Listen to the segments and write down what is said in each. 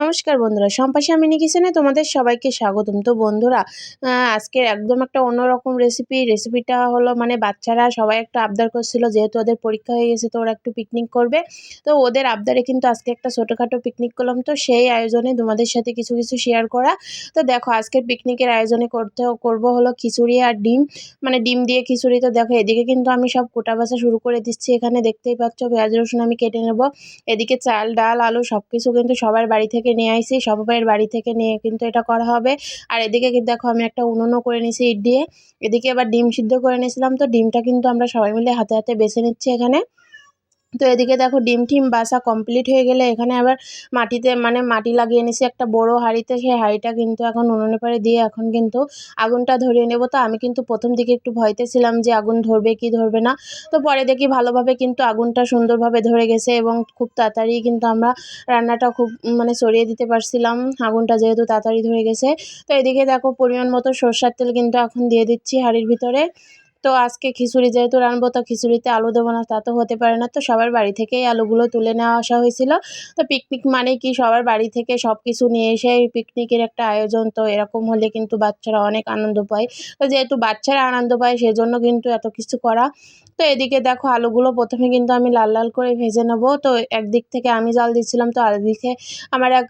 নমস্কার বন্ধুরা, সম্পাশা মিনি কিচেনে তোমাদের সবাইকে স্বাগতম। তো বন্ধুরা আজকের একদম একটা অন্যরকম রেসিপি রেসিপিটা হলো মানে বাচ্চারা সবাই একটা আবদার করছিল, যেহেতু ওদের পরীক্ষা হয়ে গেছে, তো ওরা একটু পিকনিক করবে। তো ওদের আবদারে কিন্তু আজকে একটা ছোটোখাটো পিকনিক করলাম, তো সেই আয়োজনে তোমাদের সাথে কিছু কিছু শেয়ার করা। তো দেখো, আজকের পিকনিকের আয়োজনে করতে, করব হলো খিচুড়ি আর ডিম। মানে ডিম দিয়ে খিচুড়ি, তো দেখো, এদিকে কিন্তু আমি সব কোটা বাসা শুরু করে দিচ্ছি। এখানে দেখতেই পাচ্ছ, পেঁয়াজ, রসুন আমি কেটে নেব। এদিকে চাল, ডাল, আলু সব কিছু কিন্তু সবার বাড়ি থেকে থেকে নিয়ে আইসি সবাইয়ের বাড়ি থেকে নিয়ে কিন্তু এটা করা হবে। আর এদিকে কিন্তু দেখো আমি একটা উনুনও করে নিয়েছি ইট দিয়ে। এদিকে আবার ডিম সিদ্ধ করে নিয়েছিলাম, তো ডিমটা কিন্তু আমরা সবাই মিলে হাতে হাতে বেছে নিচ্ছি এখানে। তো এদিকে দেখো ডিম টিম বাসা কমপ্লিট হয়ে গেলে এখানে আবার মাটিতে মানে মাটি লাগিয়ে নিছি একটা বড় হাঁড়িতে। সেই হাঁড়িটা কিন্তু এখন উনুনে পাড়ে দিয়ে এখন কিন্তু আগুনটা ধরিয়ে নেব। তো আমি কিন্তু প্রথম দিকে একটু ভয়তে ছিলাম যে আগুন ধরবে কি ধরবে না। তো পরে দেখি ভালোভাবে কিন্তু আগুনটা সুন্দরভাবে ধরে গেছে এবং খুব তাড়াতাড়ি কিন্তু আমরা রান্নাটা খুব মানে সরিয়ে দিতে পারছিলাম। আগুনটা যেহেতু তাড়াতাড়ি ধরে গেছে। তো এদিকে দেখো পরিমাণ মতো সর্ষার তেল কিন্তু এখন দিয়ে দিচ্ছি হাঁড়ির ভিতরে। তো আজকে খিচুড়ি, যেহেতু রানবো তো খিচুড়িতে আলু দেবো না, তা তো হতে পারে না। তো সবার বাড়ি থেকেই আলুগুলো তুলে নেওয়া আসা হয়েছিল। তো পিকনিক মানে কি সবার বাড়ি থেকে সব কিছু নিয়ে এসে পিকনিকের একটা আয়োজন, তো এরকম হলে কিন্তু বাচ্চারা অনেক আনন্দ পায়। তো যেহেতু বাচ্চারা আনন্দ পায়, সেজন্য কিন্তু এত কিছু করা। তো এদিকে দেখো আলুগুলো প্রথমে কিন্তু আমি লাল লাল করে ভেজে নেব। তো একদিক থেকে আমি জাল দিচ্ছিলাম, তো আরেকদিকে আমার এক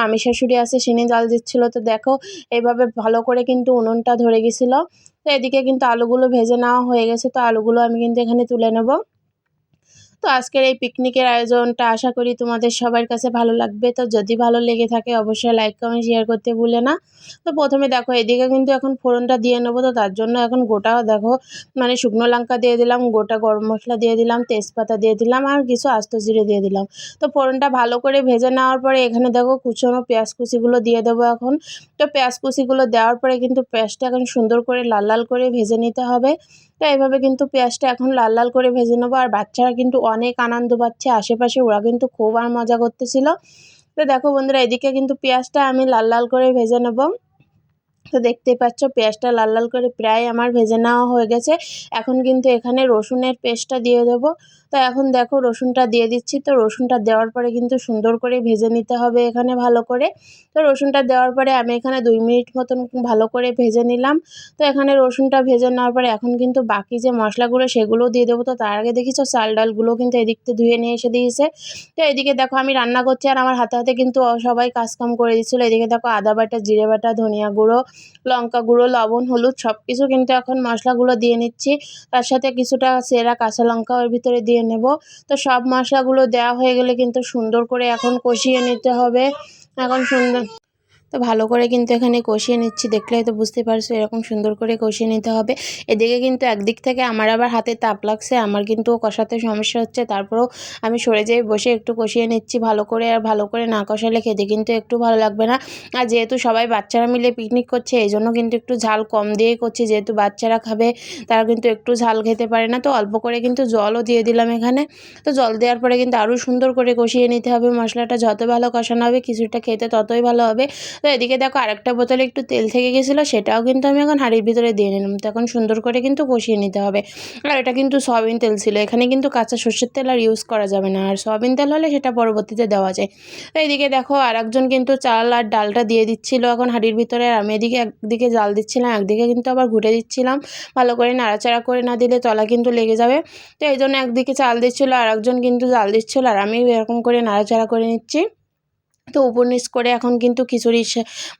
মামি শাশুড়ি আছে, সিনি জাল দিচ্ছিল। তো দেখো এইভাবে ভালো করে কিন্তু উনুনটা ধরে গেছিল। তো এদিকে কিন্তু আলুগুলো ভেজে নেওয়া হয়ে গেছে, তো আলুগুলো আমি কিন্তু এখানে তুলে নেব। তো আজকের এই পিকনিকের আয়োজনটা আশা করি তোমাদের সবার কাছে ভালো লাগবে। তো যদি ভালো লেগে থাকে অবশ্যই লাইক কমেন্ট শেয়ার করতে ভুলে না। তো প্রথমে দেখো, এদিকে কিন্তু এখন ফোড়নটা দিয়ে নেব। তো তার জন্য এখন গোটা দেখো মানে শুকনো লঙ্কা দিয়ে দিলাম, গোটা গরম মশলা দিয়ে দিলাম, তেজপাতা দিয়ে দিলাম, আর কিছু আস্ত জিরে দিয়ে দিলাম। তো ফোড়নটা ভালো করে ভেজে নেওয়ার পরে এখানে দেখো কুচনো পেঁয়াজ কুচিগুলো দিয়ে দেবো এখন। তো পেঁয়াজ কুচিগুলো দেওয়ার পরে কিন্তু পেঁয়াজটা এখন সুন্দর করে লাল লাল করে ভেজে নিতে হবে। তো এভাবে কিন্তু পেঁয়াজটা এখন লাল লাল করে ভেজে নেব। আর বাচ্চারা কিন্তু অনেক আনন্দ পাচ্ছে, আশেপাশে ওরা কিন্তু খুব আর মজা করতেছিল। তো দেখো বন্ধুরা, এদিকে কিন্তু পেঁয়াজটা আমি লাল লাল করে ভেজে নেব। তো দেখতেই পাচ্ছ, পেঁয়াজটা লাল লাল করে প্রায় আমার ভেজে নেওয়া হয়ে গেছে। এখন কিন্তু এখানে রসুনের পেস্টটা দিয়ে দেবো। তো এখন দেখো রসুনটা দিয়ে দিচ্ছি। তো রসুনটা দেওয়ার পরে কিন্তু সুন্দর করে ভেজে নিতে হবে এখানে ভালো করে। তো রসুনটা দেওয়ার পরে আমি এখানে দুই মিনিট মতন ভালো করে ভেজে নিলাম। তো এখানে রসুনটা ভেজে নেওয়ার পরে এখন কিন্তু বাকি যে মশলাগুলো সেগুলোও দিয়ে দেবো। তো তার আগে দেখিছো, চাল ডালগুলো কিন্তু এদিকতে ধুয়ে নিয়ে এসে দিয়েছে। তো এদিকে দেখো আমি রান্না করছি আর আমার হাতে হাতে কিন্তু সবাই কাজকাম করে দিচ্ছিল। এদিকে দেখো আদা বাটা, জিরে বাটা, ধনিয়া গুঁড়ো লঙ্কা গুঁড়ো, লবণ, হলুদ সব কিছু কিন্তু এখন মশলাগুলো দিয়ে নিচ্ছি। তার সাথে কিছুটা সেরা কাঁচা লঙ্কা ওর ভিতরে দিয়ে নেব। তো সব মশলাগুলো দেওয়া হয়ে গেলে কিন্তু সুন্দর করে এখন কষিয়ে নিতে হবে। এখন সুন্দর তো ভালো করে কিন্তু এখানে কষিয়ে নিচ্ছি। দেখলে হয়তো বুঝতে পারছ এরকম সুন্দর করে কষিয়ে নিতে হবে। এদিকে কিন্তু একদিক থেকে আমার আবার হাতে তাপ লাগছে, আমার কিন্তু কষাতে সমস্যা হচ্ছে। তারপরেও আমি সরে যাই বসে একটু কষিয়ে নিচ্ছি ভালো করে, আর ভালো করে না কষালে খেতে কিন্তু একটু ভালো লাগবে না। আর যেহেতু সবাই বাচ্চারা মিলে পিকনিক করছে এই জন্য কিন্তু একটু ঝাল কম দিয়ে করছি। যেহেতু বাচ্চারা খাবে, তারা কিন্তু একটু ঝাল খেতে পারে না। তো অল্প করে কিন্তু জলও দিয়ে দিলাম এখানে। তো জল দেওয়ার পরে কিন্তু আরও সুন্দর করে কষিয়ে নিতে হবে। মশলাটা যত ভালো কষানো হবে, কিছুটা খেতে ততই ভালো হবে। তো এদিকে দেখো আরেকটা বোতলে একটু তেল থেকে গেছিল, সেটাও কিন্তু আমি এখন হাঁড়ির ভিতরে দিয়ে নিলাম। তো এখন সুন্দর করে কিন্তু কষিয়ে নিতে হবে। আর এটা কিন্তু সয়াবিন তেল ছিল, এখানে কিন্তু কাঁচা সর্ষের তেল আর ইউজ করা যাবে না। আর সয়াবিন তেল হলে সেটা পরবর্তীতে দেওয়া যায়। তো এদিকে দেখো আর একজন কিন্তু চাল আর ডালটা দিয়ে দিচ্ছিল এখন হাঁড়ির ভিতরে। আর আমি এদিকে একদিকে জাল দিচ্ছিলাম, একদিকে কিন্তু আবার ঘুটে দিচ্ছিলাম। ভালো করে নাড়াচাড়া করে না দিলে তলা কিন্তু লেগে যাবে। তো এই জন্য একদিকে চাল দিচ্ছিল আর একজন কিন্তু জাল দিচ্ছিল। আর আমি এরকম করে নাড়াচাড়া করে নিচ্ছি। তো উপর নিচ করে এখন কিন্তু খিচুড়ি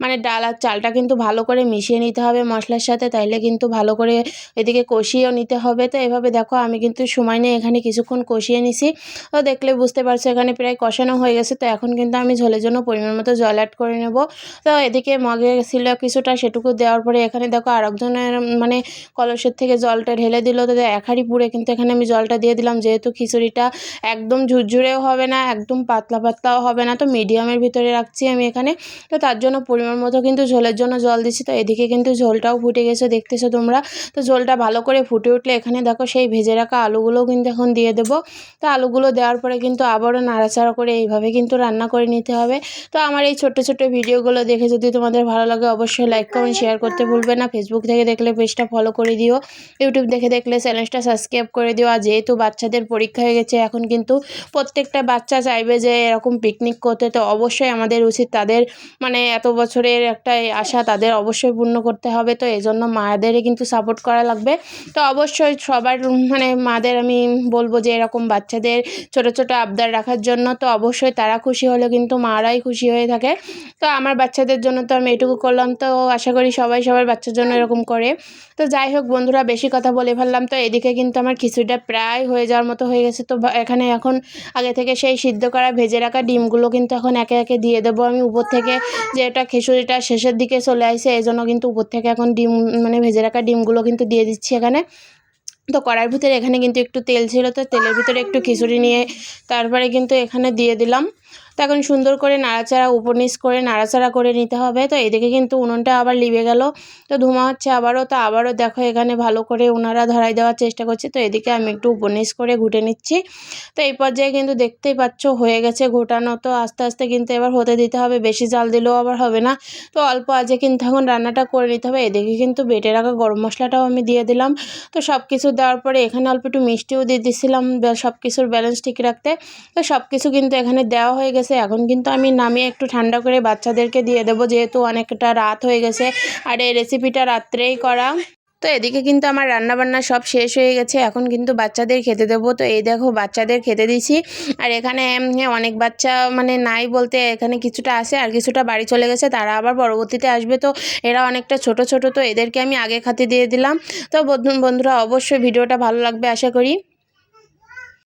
মানে ডাল আর চালটা কিন্তু ভালো করে মিশিয়ে নিতে হবে মশলার সাথে, তাইলে কিন্তু ভালো করে এদিকে কষিয়েও নিতে হবে। তো এভাবে দেখো আমি কিন্তু সময় নিয়ে এখানে কিছুক্ষণ কষিয়ে নিছি। তো দেখলে বুঝতে পারছ এখানে প্রায় কষানো হয়ে গেছে। তো এখন কিন্তু আমি ঝোলের জন্য পরিমাণ মতো জল অ্যাড করে নেব। তো এদিকে মগে ছিল কিছুটা সেটুকু দেওয়ার পরে এখানে দেখো আরেকজনের মানে কলসের থেকে জলটা ঢেলে দিল। তো এক হাঁড়ি পুড়ে কিন্তু এখানে আমি জলটা দিয়ে দিলাম। যেহেতু খিচুড়িটা একদম ঝুরঝুরেও হবে না, একদম পাতলা পাতলাও হবে না। তো মিডিয়ামের ঝোলের ভিতরে রাখছি আমি এখানে। তো তার জন্য পরিমাণ মতো কিন্তু ঝোলের জন্য জল দিচ্ছি। তো এদিকে কিন্তু ঝোলটাও ফুটে গেছে, দেখতেছো তোমরা। তো ঝোলটা ভালো করে ফুটে উঠলে এখানে দেখো সেই ভেজে রাখা আলুগুলোও কিন্তু এখন দিয়ে দেবো। তো আলুগুলো দেওয়ার পরে কিন্তু আবারও নাড়াচাড়া করে এইভাবে কিন্তু রান্না করে নিতে হবে। তো আমার এই ছোট্ট ছোট্ট ভিডিওগুলো দেখে যদি তোমাদের ভালো লাগে অবশ্যই লাইক কমেন্ট শেয়ার করতে ভুলবে না। ফেসবুক থেকে দেখলে পেজটা ফলো করে দিও। ইউটিউব দেখে দেখলে চ্যানেলটা সাবস্ক্রাইব করে দিও। আর যেহেতু বাচ্চাদের পরীক্ষা হয়ে গেছে, এখন কিন্তু প্রত্যেকটা বাচ্চা চাইবে যে এরকম পিকনিক করতে। তো অবশ্যই অবশ্যই আমাদের উচিত তাদের মানে এত বছরের একটা আশা তাদের অবশ্যই পূর্ণ করতে হবে। তো এই জন্য মাদেরই কিন্তু সাপোর্ট করা লাগবে। তো অবশ্যই সবার মানে মাদের আমি বলব যে এরকম বাচ্চাদের ছোটো ছোটো আবদার রাখার জন্য তো অবশ্যই তারা খুশি হলে কিন্তু মারাই খুশি হয়ে থাকে। তো আমার বাচ্চাদের জন্য তো আমি এটুকু করলাম। তো আশা করি সবাই সবার বাচ্চার জন্য এরকম করে। তো যাই হোক বন্ধুরা, বেশি কথা বলে ফেললাম। তো এদিকে কিন্তু আমার খিচুড়িটা প্রায় হয়ে যাওয়ার মতো হয়ে গেছে। তো এখানে এখন আগে থেকে সেই সিদ্ধ করা, ভেজে রাখা ডিমগুলো কিন্তু এখন একে একে দিয়ে দেবো। আমি উপর থেকে যে এটা খিচুড়িটা শেষের দিকে চলে আসে, এই জন্য কিন্তু উপর থেকে এখন ডিম মানে ভেজে রাখা ডিমগুলো কিন্তু দিয়ে দিচ্ছি এখানে। তো কড়াইয়ের ভিতরে এখানে কিন্তু একটু তেল ছিল, তো তেলের ভিতরে একটু খিচুড়ি নিয়ে তারপরে কিন্তু এখানে দিয়ে দিলাম। তো এখন সুন্দর করে নাড়াচাড়া উপর নিচ করে নাড়াচাড়া করে নিতে হবে। তো এদিকে কিন্তু উনুনটা আবার লিবে গেল। তো ধোঁয়া হচ্ছে আবারও। তো আবারও দেখো এখানে ভালো করে ওনারা ধরাই দেওয়ার চেষ্টা করছে। তো এদিকে আমি একটু উপর নিচ করে ঘুটে নিচ্ছি। তো এই পর্যায়ে কিন্তু দেখতেই পাচ্ছ হয়ে গেছে ঘোটানো। তো আস্তে আস্তে কিন্তু এবার হতে দিতে হবে। বেশি জাল দিলেও আবার হবে না। তো অল্প আজে কিন্তু এখন রান্নাটা করে নিতে হবে। এদিকে কিন্তু বেটে রাখা গরম মশলাটাও আমি দিয়ে দিলাম। তো সব কিছু দেওয়ার পরে এখানে অল্প একটু মিষ্টিও দিয়ে দিয়েছিলাম সব কিছুর ব্যালেন্স ঠিক রাখতে। তো সব কিছু কিন্তু এখানে দেওয়া হয়ে গেছে। এখন কিন্তু আমি নামিয়ে একটু ঠান্ডা করে বাচ্চাদেরকে দিয়ে দেবো, যেহেতু অনেকটা রাত হয়ে গেছে। আর এই রেসিপিটা রাত্রেই করা। তো এদিকে কিন্তু আমার রান্না বান্না সব শেষ হয়ে গেছে। এখন কিন্তু বাচ্চাদের খেতে দেবো। তো এই দেখো, বাচ্চাদের খেতে দিছি। আর এখানে অনেক বাচ্চা মানে নাই বলতে এখানে কিছুটা আছে আর কিছুটা বাড়ি চলে গেছে। তারা আবার পরবর্তীতে আসবে। তো এরা অনেকটা ছোট ছোট। তো এদেরকে আমি আগে খাতে দিয়ে দিলাম। তো বন্ধু- বন্ধুরা, অবশ্যই ভিডিওটা ভালো লাগবে, আশা করি।